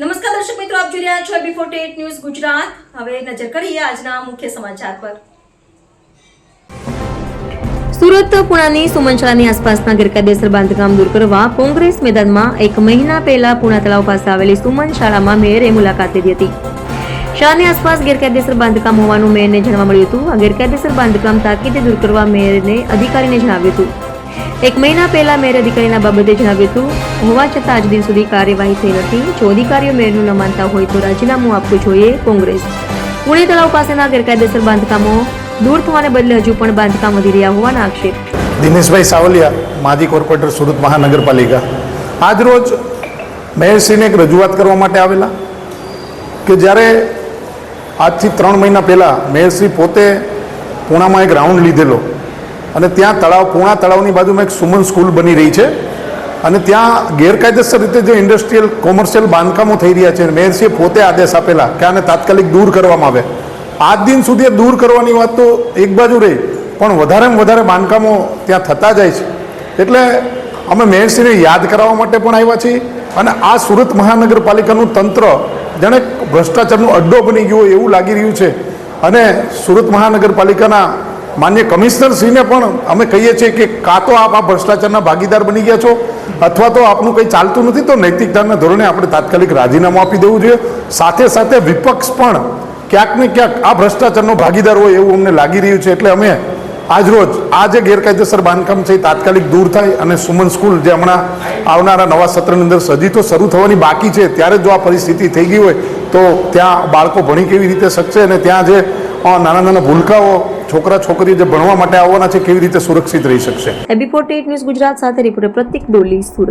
નમસ્કાર દર્શક મિત્રો, આપ જોઈ રહ્યા છો B forty eight news Gujarat. હવે નજર કરીએ આજના મુખ્ય સમાચાર પર. સુરત, પુણાની સુમનશાળાની આસપાસના ગેરકાયદેસર બાંધકામ દૂર કરવા કોંગ્રેસ મેદાનમાં એક મહિના પહેલા પુણા તળાવ પાસે આવેલી સુમન શાળામાં મેયરે મુલાકાત લીધી હતી. શાળાની આસપાસ ગેરકાયદેસર બાંધકામ હોવાનું મેયરને જાણવા મળ્યું હતું. આ ગેરકાયદેસર બાંધકામ તાકીદે દૂર કરવા મેયરને અધિકારીને જણાવ્યું હતું. એક મહિના પહેલા મેયર અધિકારીના બાબતે જણાવ્યું હતું. હોવા છતાં આજ દિન સુધી કાર્યવાહી થઈ નથી. જો અધિકારીઓ મેયરનું ન માનતા હોય તો રાજીનામું આપવું જોઈએ કોંગ્રેસ. પુણે તળાવ પાસેના ગેરકાયદેસર બાંધકામો દૂર થવાને બદલે હજુ પણ બાંધકામ વધી રહ્યા હોવાના આક્ષેપ દિનેશભાઈ સાવલિયા, માજી કોર્પોરેટર સુરત મહાનગરપાલિકા. આજ રોજ મેયરશ્રીને એક રજૂઆત કરવા માટે આવેલા કે જ્યારે આજથી ત્રણ મહિના પહેલાં મેયરશ્રી પોતે પૂણામાં એક રાઉન્ડ લીધેલો અને ત્યાં તળાવ પૂણા તળાવની બાજુમાં એક સુમન સ્કૂલ બની રહી છે. અને ત્યાં ગેરકાયદેસર રીતે જે ઇન્ડસ્ટ્રીયલ કોમર્શિયલ બાંધકામો થઈ રહ્યા છે મેયરસીએ પોતે આદેશ આપેલા કે આને તાત્કાલિક દૂર કરવામાં આવે. આજ દિન સુધી દૂર કરવાની વાત તો એક બાજુ રહી, પણ વધારેમાં વધારે બાંધકામો ત્યાં થતા જાય છે. એટલે અમે મેયરસીને યાદ કરાવવા માટે પણ આવ્યા છીએ અને આ સુરત મહાનગરપાલિકાનું તંત્ર જાણે ભ્રષ્ટાચારનો અડ્ડો બની ગયો એવું લાગી રહ્યું છે. અને સુરત મહાનગરપાલિકાના માન્ય કમિશનરશ્રીને પણ અમે કહીએ છીએ કે કાં તો આપ આ ભ્રષ્ટાચારના ભાગીદાર બની ગયા છો, અથવા તો આપનું કંઈ ચાલતું નથી, તો નૈતિકતાના ધોરણે આપણે તાત્કાલિક રાજીનામું આપી દેવું જોઈએ. સાથે સાથે વિપક્ષ પણ ક્યાંક ને ક્યાંક આ ભ્રષ્ટાચારનો ભાગીદાર હોય એવું અમને લાગી રહ્યું છે. એટલે અમે આજરોજ આ જે ગેરકાયદેસર બાંધકામ છે એ તાત્કાલિક દૂર થાય અને સુમન સ્કૂલ જે હમણાં આવનારા નવા સત્રની અંદર હજી તો શરૂ થવાની બાકી છે. ત્યારે જો આ પરિસ્થિતિ થઈ ગઈ હોય, તો ત્યાં બાળકો ભણી કેવી રીતે શકશે અને ત્યાં જે નાના નાના ભૂલકાઓ છોકરા છોકરીઓ જે ભણવા માટે આવવાના છે, કેવી રીતે સુરક્ષિત રહી શકશે? એબી ટેટ ન્યૂઝ ગુજરાત સાથે રિપોર્ટર પ્રતિક ડોલી, સુરત.